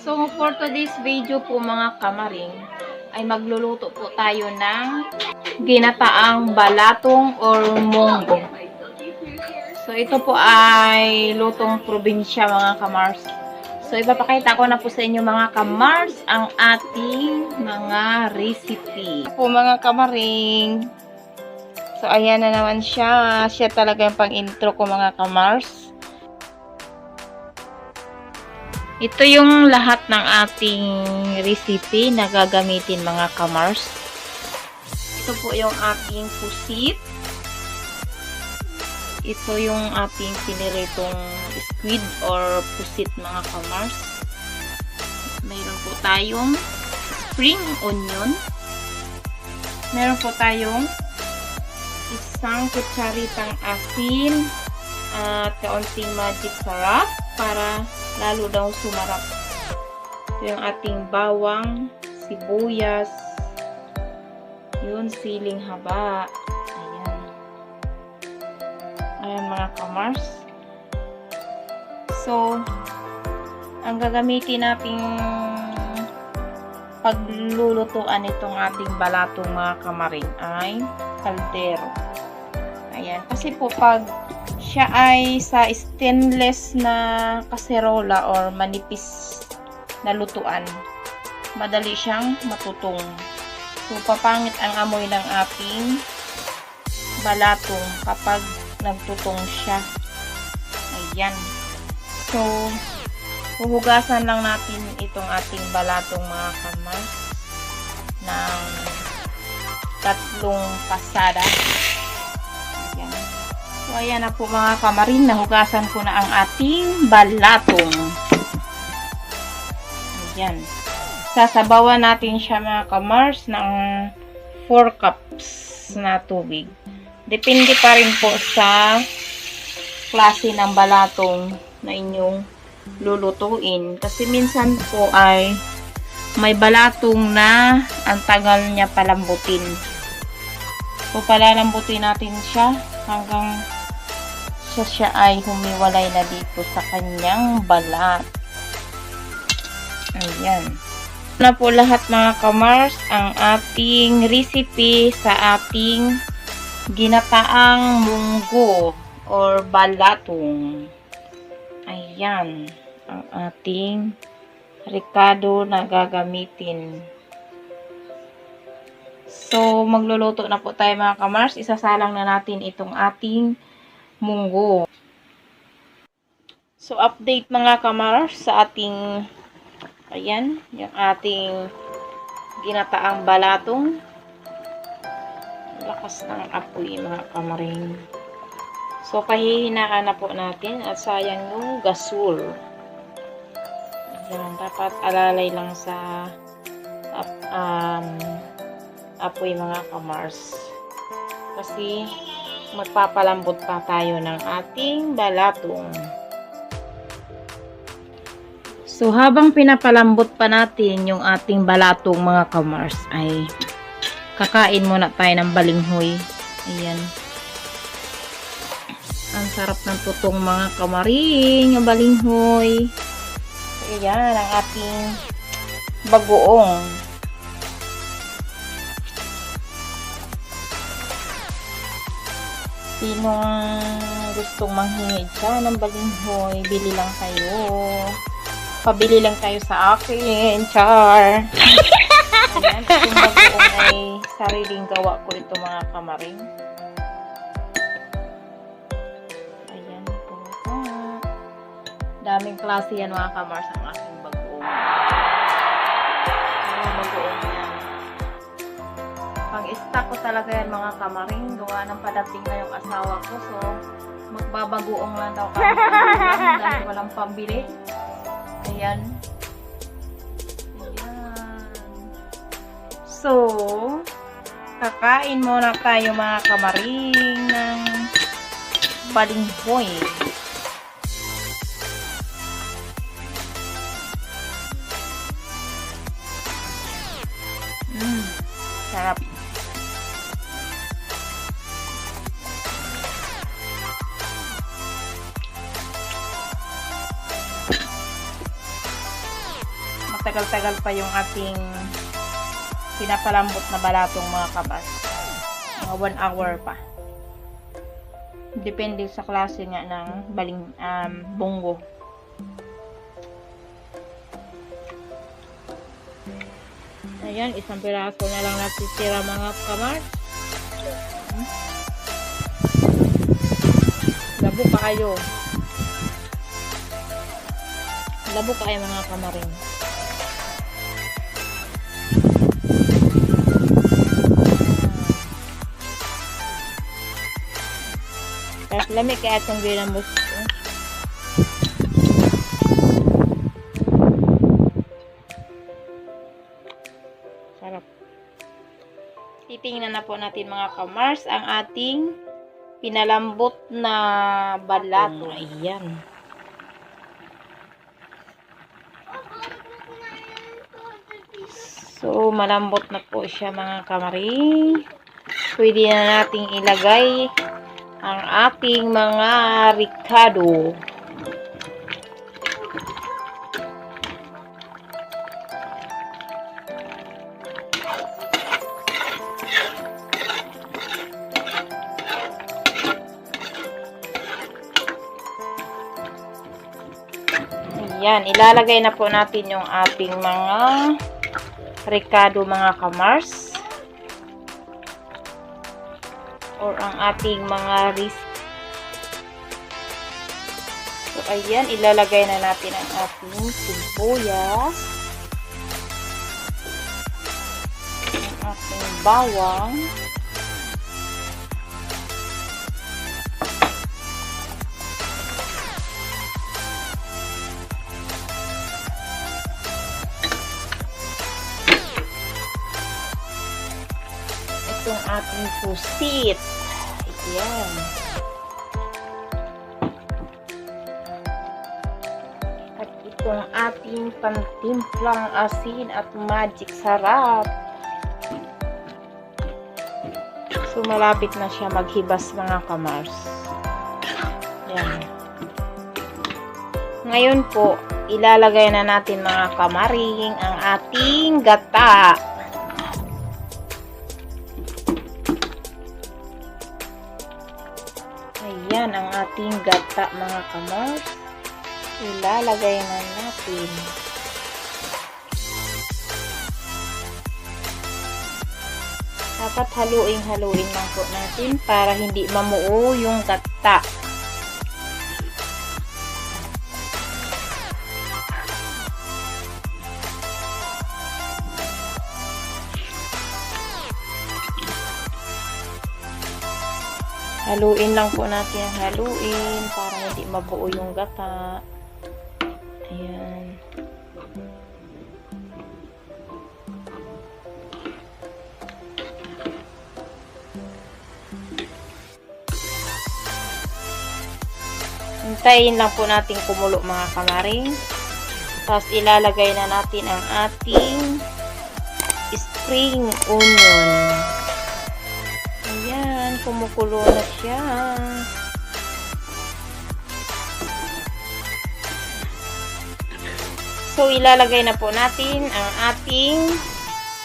So, for today's video po mga kamaring, ay magluluto po tayo ng ginataang balatong or munggo. So, ito po ay lutong probinsya mga kamars. So, ipapakita ko na po sa inyo mga kamars ang ating mga recipe. Po mga kamaring. So, ayan na naman siya. Siya talaga yung pang-intro ko mga kamars. Ito yung lahat ng ating recipe na gagamitin mga kamars. Ito po yung ating pusit. Ito yung ating piniritong squid or pusit mga kamars. Mayroon po tayong spring onion. Meron po tayong isang kutsaritang asin at kaunting magic sarap para lalo daw sumarap. Ito yung ating bawang, sibuyas, yun, siling haba. Ayan. Ayan mga kamars. So, ang gagamitin nating paglulutuan itong ating balatong mga kamaring ay kaldero. Ayan. Kasi po pag siya ay sa stainless na kaserola or manipis na lutuan, madali siyang matutong. So, papangit ang amoy ng ating balatong kapag nagtutong siya. Ayan. So, huhugasan lang natin itong ating balatong mga kamars ng tatlong pasada. So, ayan na po mga kamarin. Nahugasan ko na ang ating balatong. Ayan. Sasabawan natin siya mga kamars ng 4 cups na tubig. Depende pa rin po sa klase ng balatong na inyong lulutuin. Kasi minsan po ay may balatong na ang tagal niya palambutin. So, palalambutin natin siya hanggang siya, siya ay humiwalay na dito sa kanyang balat. Ayan. Na po lahat mga kamars ang ating recipe sa ating ginataang munggo or balatong. Ayan. Ang ating ricado na gagamitin. So, magluluto na po tayo mga kamars. Isasalang na natin itong ating munggo. So, update mga kamars sa ating ayan, yung ating ginataang balatong. Lakas ng apoy mga kamaring. So, pahihinaan na po natin at sayang yung gasol. Ayan, dapat alalay lang sa um, apoy mga kamars. Kasi magpapalambot pa tayo ng ating balatong. So, habang pinapalambot pa natin yung ating balatong mga kamars ay kakain muna tayo ng balinghoy. Ayan. Ang sarap ng tutong mga kamaring, ang balinghoy. Ayan ang ating bagoong. Sinong gustong manghingi dyan ng balinghoy, bili lang kayo. Pabili lang kayo sa akin, char. Ayan, itong bagoong sariling gawa ko ito mga kamaring. Ayan po. Daming klase yan mga kamars ang aking bagoong. Pang-stack ko talaga yan mga kamaring. Gawa ng padating na yung asawa ko. So, magbabagoong lang daw kami. dahil walang pambili. Ayan. Ayan. So, kakain muna tayo mga kamaring ng balinghoy. Mm, magtagal-tagal pa yung ating pinapalambot na balatong mga kabas. Mga 1 hour pa. Depende sa klase nga ng baling um, bunggo. Ayan, isang piraso na lang natitira mga kamars. Hmm. Labo kayo. Labo kayo mga kamarin. Lamig kaya itong ginamos. Sarap. Titingnan na po natin mga kamars ang ating pinalambot na balat. Ayan. So, malambot na po siya mga kamaring. Pwede na nating ilagay ang ating mga ricado. Ayan, ilalagay na po natin yung ating mga ricado mga kamars. Or ang ating mga risk. So, ayan, ilalagay na natin ang ating sibuyas. Ang ating bawang. Itong ating pusit. Ayan. At itong ating pantimplang asin at magic sarap. So, malapit na siya maghibas mga kamars. Ayan. Ngayon po, ilalagay na natin mga kamaring ang ating gata. Ating gata mga kamos. Ilalagay na natin. Dapat haluin-haluin lang po natin para hindi mamuo yung gata. Haluin lang po natin haluin para hindi mabuo yung gata. Ayan. Hintayin lang po natin kumulo mga kamaring. Tapos ilalagay na natin ang ating spring onion. Kumukulo na siya. So, ilalagay na po natin ang ating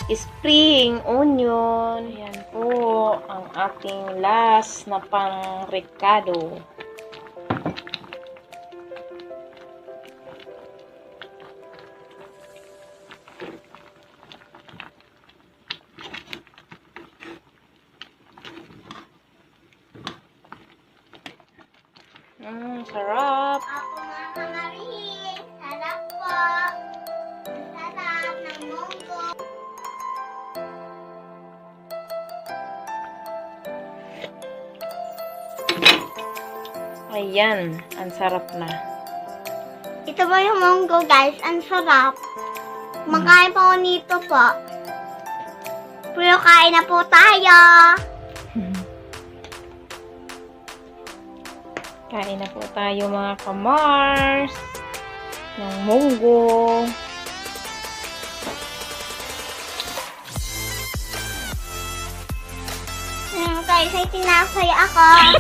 spring onion. Ayan po, ang ating last na pang recado. Sarap. Ako Mama Marie. Sarap po. Sarap ng munggo. Ayan, ang sarap na. Ito po yung munggo guys. Ang sarap. Makain po ako nito po. Pero kain na po tayo. Kain na po tayo mga kamars ng munggo. Mm, guys, ay tinasoy ako.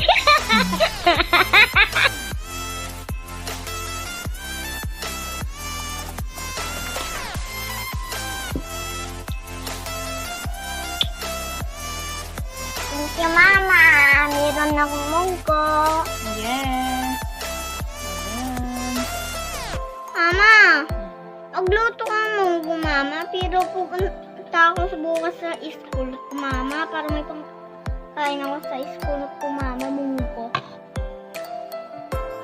Thank you, Mama. Meron akong munggo. Yes. Ayan. Mama, magluto ka ng munggo, Mama. Pero pupunta ako bukas sa school ko, Mama. Para may pangkain ako sa school ko, Mama. Munggo.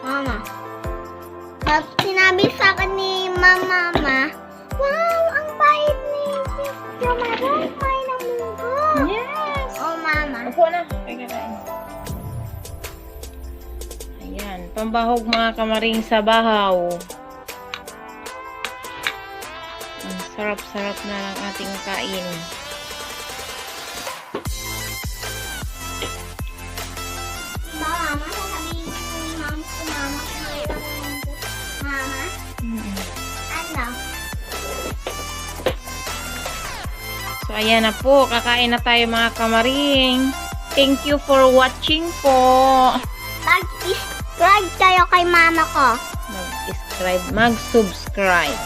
Mama. Sinabi sa akin ni Mama, Mama, Wow, Pambahog mga kamaring sa bahaw. Ang sarap-sarap na ng ating kain. So, ayan na po. Kakain na tayo mga kamaring. Thank you for watching po. Mag-subscribe kayo kay Mama ko. Mag-subscribe. Mag-subscribe.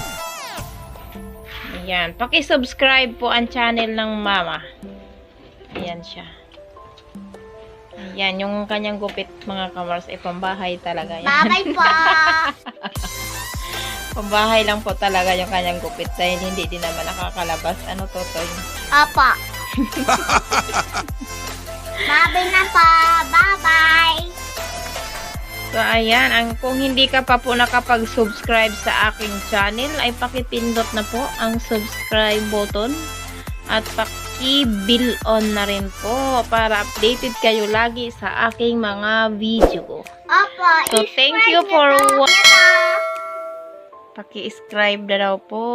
Ayan. Paki-subscribe po ang channel ng mama. Ayan siya. Ayan. Yung kanyang gupit mga kamars ay pambahay talaga yan. Bye-bye po. Pambahay lang po talaga yung kanyang gupit dahil hindi din naman nakakalabas. Ano to to? Opo. Bye-bye na po. Bye-bye. So, ayan. Ang, kung hindi ka pa po nakapag-subscribe sa aking channel, ay pakipindot na po ang subscribe button. At paki-bill on na rin po para updated kayo lagi sa aking mga video. Opo. So, thank you for na daw. wa- Ito. Paki-subscribe na daw po.